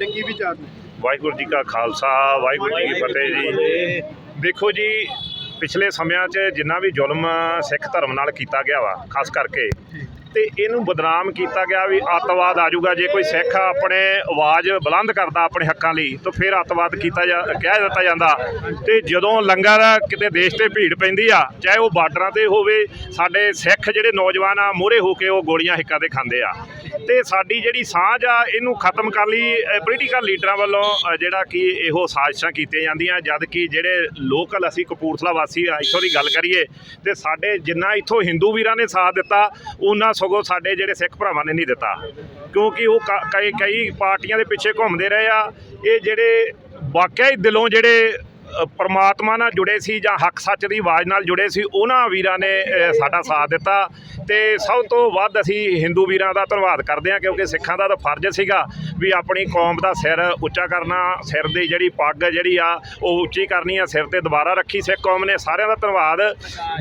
ਤੁਹਾਡੇ ਕੀ ਵਿਚਾਰ ਨੇ? ਵਾਹਿਗੁਰੂ ਜੀ ਕਾ ਖਾਲਸਾ ਵਾਹਿਗੁਰੂ ਜੀ ਕੀ ਫਤਿਹ ਜੀ। ਦੇਖੋ ਜੀ ਪਿਛਲੇ ਸਮਿਆਂ 'ਚ ਜਿੰਨਾ ਵੀ ਜ਼ੁਲਮ ਸਿੱਖ ਧਰਮ ਨਾਲ ਕੀਤਾ ਗਿਆ ਵਾ ਖਾਸ ਕਰਕੇ ਤੇ ਇਹਨੂੰ ਬਦਨਾਮ ਕੀਤਾ ਗਿਆ ਵੀ ਅੱਤਵਾਦ ਆ ਜਾਊਗਾ। ਜੇ ਕੋਈ ਸਿੱਖ ਆਪਣੇ ਆਵਾਜ਼ ਬੁਲੰਦ ਕਰਦਾ ਆਪਣੇ ਹੱਕਾਂ ਲਈ ਤਾਂ ਫਿਰ ਅੱਤਵਾਦ ਕੀਤਾ ਜਾ ਕਹਿ ਦਿੱਤਾ ਜਾਂਦਾ। ਤੇ ਜਦੋਂ ਲੰਗਰ ਕਿਤੇ ਦੇਸ਼ ਤੇ ਭੀੜ ਪੈਂਦੀ ਆ ਚਾਹੇ ਉਹ ਬਾਰਡਰਾਂ ਤੇ ਹੋਵੇ ਸਾਡੇ ਸਿੱਖ ਜਿਹੜੇ ਨੌਜਵਾਨ ਆ ਮੋਹਰੇ ਹੋ ਕੇ ਉਹ ਗੋਲੀਆਂ ਹਿੱਕਾਂ ਤੇ ਖਾਂਦੇ ਆ। ਤੇ ਸਾਡੀ ਜਿਹੜੀ ਸਾਂਝ ਆ, ਇਹਨੂੰ ਖਤਮ ਕਰਨ ਲਈ ਪੋਲੀਟੀਕਲ ਲੀਡਰਾਂ ਵੱਲੋਂ ਜਿਹੜਾ ਕਿ ਇਹੋ ਸਾਜ਼ਿਸ਼ਾਂ ਕੀਤੀਆਂ ਜਾਂਦੀਆਂ, ਜਦ ਕਿ ਜਿਹੜੇ ਲੋਕਲ ਅਸੀਂ ਕਪੂਰਥਲਾ ਵਾਸੀ ਇੱਥੋਂ ਦੀ ਗੱਲ ਕਰੀਏ, ਤੇ ਸਾਡੇ ਜਿੰਨਾ ਇੱਥੋਂ ਹਿੰਦੂ ਵੀਰਾਂ ਨੇ ਸਾਥ ਦਿੱਤਾ, ਉਹਨਾਂ ਸਗੋਂ ਸਾਡੇ ਜਿਹੜੇ ਸਿੱਖ ਭਰਾਵਾਂ ਨੇ ਨਹੀਂ ਦਿੱਤਾ। ਕਿਉਂਕਿ ਉਹ ਕ- ਕਈ ਕਈ ਪਾਰਟੀਆਂ ਦੇ ਪਿੱਛੇ ਘੁੰਮਦੇ ਰਹੇ ਆ, ਇਹ ਜਿਹੜੇ ਵਾਕਿਆ ਹੀ ਦਿਲੋਂ ਜਿਹੜੇ ਪਰਮਾਤਮਾ ਨਾਲ ਜੁੜੇ ਸੀ ਜਾਂ ਹੱਕ ਸੱਚ ਦੀ ਆਵਾਜ਼ ਨਾਲ ਜੁੜੇ ਸੀ, ਉਹਨਾਂ ਵੀਰਾਂ ਨੇ ਸਾਡਾ ਸਾਥ ਦਿੱਤਾ। ਤੇ ਸਭ ਤੋਂ ਵੱਧ ਅਸੀਂ ਹਿੰਦੂ ਵੀਰਾਂ ਦਾ ਧੰਨਵਾਦ ਕਰਦੇ ਹਾਂ, ਕਿਉਂਕਿ ਸਿੱਖਾਂ ਦਾ ਤਾਂ ਫਰਜ਼ ਸੀਗਾ ਵੀ ਆਪਣੀ ਕੌਮ ਦਾ ਸਿਰ ਉੱਚਾ ਕਰਨਾ, ਸਿਰ ਦੀ ਜਿਹੜੀ ਪੱਗ ਜਿਹੜੀ ਆ, ਉਹ ਉੱਚੀ ਕਰਨੀ ਆ, ਸਿਰ ਤੇ ਦੁਬਾਰਾ ਰੱਖੀ ਸਿੱਖ ਕੌਮ ਨੇ, ਸਾਰਿਆਂ ਦਾ ਧੰਨਵਾਦ।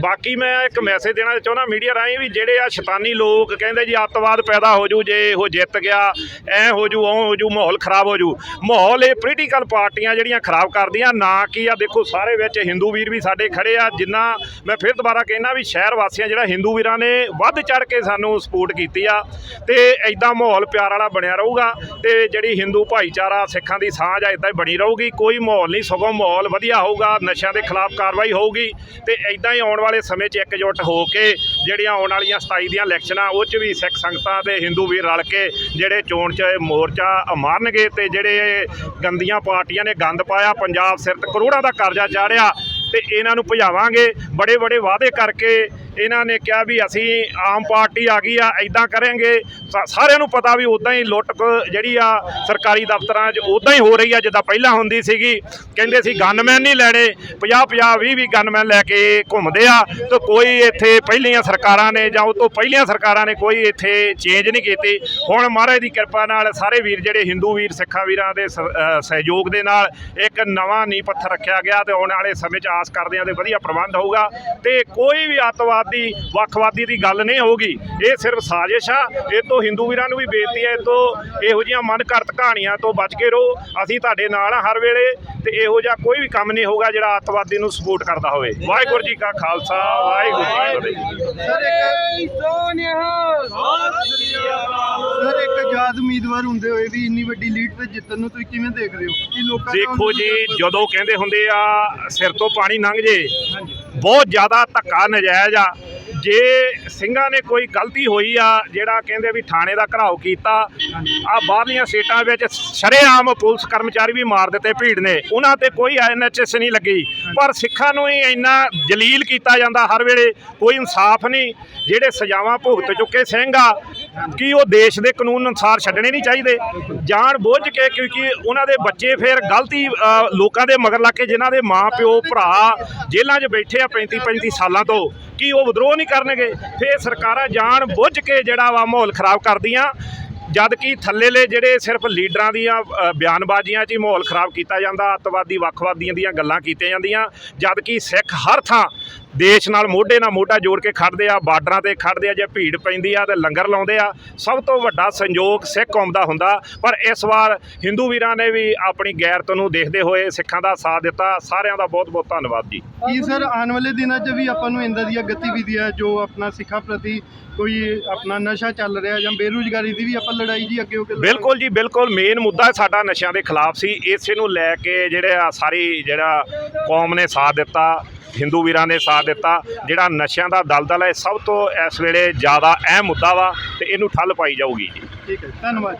ਬਾਕੀ ਮੈਂ ਇੱਕ ਮੈਸੇਜ ਦੇਣਾ ਚਾਹੁੰਦਾ ਮੀਡੀਆ ਰਾਹੀਂ ਵੀ ਜਿਹੜੇ ਆ ਸ਼ੈਤਾਨੀ ਲੋਕ ਕਹਿੰਦੇ ਜੀ ਅੱਤਵਾਦ ਪੈਦਾ ਹੋ ਜੂ, ਜੇ ਉਹ ਜਿੱਤ ਗਿਆ, ਐ ਹੋ ਜੂ ਉਹ ਹੋ ਜੂ, ਮਾਹੌਲ ਖਰਾਬ ਹੋ ਜੂ। ਮਾਹੌਲ ਇਹ ਪੋਲੀਟੀਕਲ ਪਾਰਟੀਆਂ ਜਿਹੜੀਆਂ ਖਰਾਬ ਕਰਦੀਆਂ, ਨਾ ਕਿ ਆ, ਦੇਖੋ ਸਾਰੇ ਵਿੱਚ ਹਿੰਦੂ ਵੀਰ ਵੀ ਸਾਡੇ ਖੜੇ ਆ, ਜਿੰਨਾ ਮੈਂ ਫਿਰ ਦੁਬਾਰਾ ਕਹਿਣਾ ਵੀ ਸ਼ਹਿਰ ਵਾਸੀਆਂ ਜਿਹੜਾ ਹਿੰਦੂ ਵੀਰਾਂ ਨੇ ਵੱਧ ਚੜ ਕੇ ਸਾਨੂੰ ਸਪੋਰਟ ਕੀਤੀ ਆ, ਤੇ ਐਦਾਂ ਮਾਹੌਲ ਪਿਆਰ ਵਾਲਾ ਬਣਿਆ ਰਹੂਗਾ, ਤੇ ਜਿਹੜੀ ਹਿੰਦੂ ਭਾਈਚਾਰਾ ਸਿੱਖਾਂ ਦੀ ਸਾਂਝ ਆ ਇਦਾਂ ਹੀ ਬਣੀ ਰਹੂਗੀ, ਕੋਈ ਮਾਹੌਲ ਨਹੀਂ, ਸਗੋਂ ਮਾਹੌਲ ਵਧੀਆ ਹੋਊਗਾ, ਨਸ਼ਿਆਂ ਦੇ ਖਿਲਾਫ ਕਾਰਵਾਈ ਹੋਊਗੀ, ਤੇ ਐਦਾਂ ਹੀ ਆਉਣ ਵਾਲੇ ਸਮੇਂ 'ਚ ਇਕਜੁੱਟ ਹੋ ਕੇ ਜਿਹੜੀਆਂ ਆਉਣ ਵਾਲੀਆਂ 27 ਦੀਆਂ ਇਲੈਕਸ਼ਨਾਂ, ਉਹ 'ਚ ਵੀ ਸਿੱਖ ਸੰਗਤਾਂ ਤੇ ਹਿੰਦੂ ਵੀਰ ਰਲ ਕੇ ਜਿਹੜੇ ਚੋਣ 'ਚ ਮੋਰਚਾ ਮਾਰਨਗੇ ਤੇ ਜਿਹੜੇ ਗੰਦੀਆਂ ਪਾਰਟੀਆਂ ਨੇ ਗੰਦ ਪਾਇਆ, ਪੰਜਾਬ ਸਿਰ ਤੇ ਕਰੋੜਾਂ ਦਾ ਕਰਜ਼ਾ ਚਾੜਿਆ ਤੇ ਇਹਨਾਂ ਨੂੰ ਭਜਾਵਾਂਗੇ। ਬੜੇ ਬੜੇ ਵਾਅਦੇ ਕਰਕੇ ਇਹਨਾਂ ਨੇ ਕਿਹਾ ਵੀ ਅਸੀਂ ਆਮ ਪਾਰਟੀ ਆ ਗਈ ਆ ਐਦਾਂ ਕਰਾਂਗੇ। ਸਾ- ਸਾਰਿਆਂ ਨੂੰ ਪਤਾ ਵੀ ਉਦਾਂ ਹੀ ਲੁੱਟ ਜਿਹੜੀ ਆ ਸਰਕਾਰੀ ਦਫ਼ਤਰਾਂ 'ਚ ਉਦਾਂ ਹੀ ਹੋ ਰਹੀ ਆ, ਜਿੱਦਾਂ ਪਹਿਲਾਂ ਹੁੰਦੀ ਸੀਗੀ। ਕਹਿੰਦੇ ਸੀ ਗਨਮੈਨ ਨਹੀਂ ਲੈਣੇ 50 50 20 20 ਗਨਮੈਨ ਲੈ ਕੇ ਘੁੰਮਦੇ ਆ। ਤੇ ਕੋਈ ਇੱਥੇ ਪਹਿਲੀਆਂ ਸਰਕਾਰਾਂ ਨੇ ਜਾਂ ਉਹ ਤੋਂ ਪਹਿਲੀਆਂ ਸਰਕਾਰਾਂ ਨੇ ਕੋਈ ਇੱਥੇ ਚੇਂਜ ਨਹੀਂ ਕੀਤੀ। ਹੁਣ ਮਹਾਰਾਜ ਦੀ ਕਿਰਪਾ ਨਾਲ ਸਾਰੇ ਵੀਰ ਜਿਹੜੇ ਹਿੰਦੂ ਵੀਰ ਸਿੱਖਾਂ ਵੀਰਾਂ ਦੇ ਸਹਿਯੋਗ ਦੇ ਨਾਲ ਇੱਕ ਨਵਾਂ ਨੀਂਹ ਪੱਥਰ ਰੱਖਿਆ ਗਿਆ ਤੇ ਆਉਣ ਵਾਲੇ ਸਮੇਂ 'ਚ ਆਸ ਕਰਦੇ ਹਾਂ ਤੇ ਵਧੀਆ ਪ੍ਰਬੰਧ ਹੋਊਗਾ। ਤੇ ਕੋਈ ਵੀ ਅੱਤਵਾਦ ਵੱਖਵਾਦੀ ਦੀ ਗੱਲ ਨਹੀਂ ਹੋਊਗੀ। ਇਹ ਸਿਰਫ ਸਾਜ਼ਿਸ਼ ਆ। ਇਹ ਤੋਂ ਹਿੰਦੂ ਵੀਰਾਂ ਨੂੰ ਵੀ ਬੇਨਤੀ ਹੈ ਇਹ ਤੋਂ ਇਹੋ ਜਿਹੀਆਂ ਮਨਘੜਤ ਕਹਾਣੀਆਂ ਤੋਂ ਬਚ ਕੇ ਰਹੋ। ਅਸੀਂ ਤੁਹਾਡੇ ਨਾਲ ਆ ਹਰ ਵੇਲੇ ਤੇ ਇਹੋ ਜਿਹਾ ਕੋਈ ਵੀ ਕੰਮ ਨਹੀਂ ਹੋਊਗਾ ਜਿਹੜਾ ਅੱਤਵਾਦੀ ਨੂੰ ਸਪੋਰਟ ਕਰਦਾ ਹੋਵੇ। ਵਾਹਿਗੁਰੂ ਜੀ ਕਾ ਖਾਲਸਾ ਵਾਹਿਗੁਰੂ ਜੀ ਕੀ ਫਤਿਹ। ਸਰ ਇੱਕ ਆਜ਼ਾਦ ਉਮੀਦਵਾਰ ਹੁੰਦੇ ਹੋਏ ਵੀ ਇੰਨੀ ਵੱਡੀ ਲੀਡ ਤੇ ਜਿੱਤਣ ਨੂੰ ਤੁਸੀਂ ਕਿਵੇਂ ਦੇਖ ਰਹੇ ਹੋ? ਕਿ ਲੋਕਾਂ ਦਾ ਦੇਖੋ ਜੀ ਜਦੋਂ ਕਹਿੰਦੇ ਹੁੰਦੇ ਆ ਸਿਰ ਤੋਂ ਪਾਣੀ ਲੰਘ ਜੇ। ਬਹੁਤ ਜ਼ਿਆਦਾ ਧੱਕਾ ਨਜਾਇਜ਼ ਆ। ਜੇ ਸਿੰਘਾਂ ਨੇ ਕੋਈ ਗਲਤੀ ਹੋਈ ਆ, ਜਿਹੜਾ ਕਹਿੰਦੇ ਵੀ ਥਾਣੇ ਦਾ ਘਰਾਓ ਕੀਤਾ, ਆ ਬਾਹਰਲੀਆਂ ਸਟੇਟਾਂ ਵਿੱਚ ਸ਼ਰੇਆਮ ਪੁਲਿਸ ਕਰਮਚਾਰੀ ਵੀ ਮਾਰ ਦਿੱਤੇ ਭੀੜ ਨੇ। ਉਹਨਾਂ ਤੇ ਕੋਈ ਐਨਐਚਐਸ ਨਹੀਂ ਲੱਗੀ। ਪਰ ਸਿੱਖਾਂ ਨੂੰ ਹੀ ਇੰਨਾ ਜਲੀਲ ਕੀਤਾ ਜਾਂਦਾ ਹਰ ਵੇਲੇ, ਕੋਈ ਇਨਸਾਫ ਨਹੀਂ। ਜਿਹੜੇ ਸਜ਼ਾਵਾਂ ਭੁਗਤ ਚੁੱਕੇ ਸਿੰਘ ਆ ਕਿ ਉਹ ਦੇਸ਼ ਦੇ ਕਾਨੂੰਨ ਅਨੁਸਾਰ ਛੱਡਣੇ ਨਹੀਂ ਚਾਹੀਦੇ। ਜਾਣ ਬੁੱਝ ਕੇ ਕਿਉਂਕਿ ਉਹਨਾਂ ਦੇ ਬੱਚੇ ਫਿਰ ਗਲਤੀ ਲੋਕਾਂ ਦੇ ਮਗਰ ਲੱਗ ਕੇ ਜਿਨ੍ਹਾਂ ਦੇ ਮਾਂ, ਪਿਓ, ਭਰਾ ਜੇਲ੍ਹਾਂ 'ਚ ਬੈਠੇ ਆ 35 35 ਸਾਲਾਂ ਤੋਂ, ਕਿ ਉਹ ਵਿਦਰੋਹ ਨਹੀਂ ਕਰਨਗੇ? ਫਿਰ ਸਰਕਾਰਾਂ ਜਾਣ ਬੁੱਝ ਕੇ ਜਿਹੜਾ ਵਾ ਮਾਹੌਲ ਖਰਾਬ ਕਰਦੀਆਂ ਜਦ ਕਿ ਥੱਲੇਲੇ ਜਿਹੜੇ ਸਿਰਫ ਲੀਡਰਾਂ ਦੀਆਂ ਬਿਆਨਬਾਜ਼ੀਆਂ 'ਚ ਹੀ ਮਾਹੌਲ ਖਰਾਬ ਕੀਤਾ ਜਾਂਦਾ, ਅੱਤਵਾਦੀ, ਵੱਖਵਾਦੀਆਂ ਦੀਆਂ ਗੱਲਾਂ ਕੀਤੀਆਂ ਜਾਂਦੀਆਂ ਜਦ ਕਿ ਸਿੱਖ ਹਰ ਥਾਂ ਦੇਸ਼ ਨਾਲ ਮੋਢੇ ਨਾਲ ਮੋਢਾ ਜੋੜ ਕੇ ਖੜਦੇ ਆ ਬਾਰਡਰਾਂ ਤੇ ਖੜਦੇ ਆ ਜੇ ਭੀੜ ਪੈਂਦੀ ਆ ਤੇ ਲੰਗਰ ਲਾਉਂਦੇ ਆ ਸਭ ਤੋਂ ਵੱਡਾ ਸੰਯੋਗ ਸਿੱਖ ਕੌਮ ਦਾ ਹੁੰਦਾ। ਪਰ ਇਸ ਵਾਰ ਹਿੰਦੂ ਵੀਰਾਂ ਨੇ ਵੀ ਆਪਣੀ ਗੈਰਤ ਨੂੰ ਦੇਖਦੇ ਹੋਏ ਸਿੱਖਾਂ ਦਾ ਸਾਥ ਦਿੱਤਾ। ਸਾਰਿਆਂ ਦਾ ਬਹੁਤ ਬਹੁਤ ਧੰਨਵਾਦ ਜੀ। ਕੀ ਸਰ ਆਉਣ ਵਾਲੇ ਦਿਨਾਂ 'ਚ ਵੀ ਆਪਾਂ ਨੂੰ ਇੰਦਾਂ ਦੀਆਂ ਗਤੀਵਿਧੀਆਂ ਜੋ ਆਪਣਾ ਸਿੱਖਾਂ ਪ੍ਰਤੀ ਕੋਈ ਆਪਣਾ ਨਸ਼ਾ ਚੱਲ ਰਿਹਾ ਜਾਂ ਬੇਰੁਜ਼ਗਾਰੀ ਦੀ ਵੀ ਆਪਾਂ ਲੜਾਈ ਜੀ ਅੱਗੇ ਹੋ ਕੇ? ਬਿਲਕੁਲ ਜੀ ਬਿਲਕੁਲ। ਮੇਨ ਮੁੱਦਾ ਸਾਡਾ ਨਸ਼ਿਆਂ ਦੇ ਖਿਲਾਫ ਸੀ। ਇਸੇ ਨੂੰ ਲੈ ਕੇ ਜਿਹੜੇ ਆ ਸਾਰੀ ਜਿਹੜਾ ਕੌਮ ਨੇ ਸਾਥ ਦਿੱਤਾ। ਹਿੰਦੂ ਵੀਰਾਂ ਨੇ ਸਾਥ ਦਿੱਤਾ। ਜਿਹੜਾ ਨਸ਼ਿਆਂ ਦਾ ਦਲਦਲ ਹੈ ਸਭ ਤੋਂ ਇਸ ਵੇਲੇ ਜ਼ਿਆਦਾ ਅਹਿਮ ਮੁੱਦਾ ਵਾ ਤੇ ਇਹਨੂੰ ਠੱਲ ਪਾਈ ਜਾਊਗੀ ਜੀ। ਠੀਕ ਹੈ ਧੰਨਵਾਦ।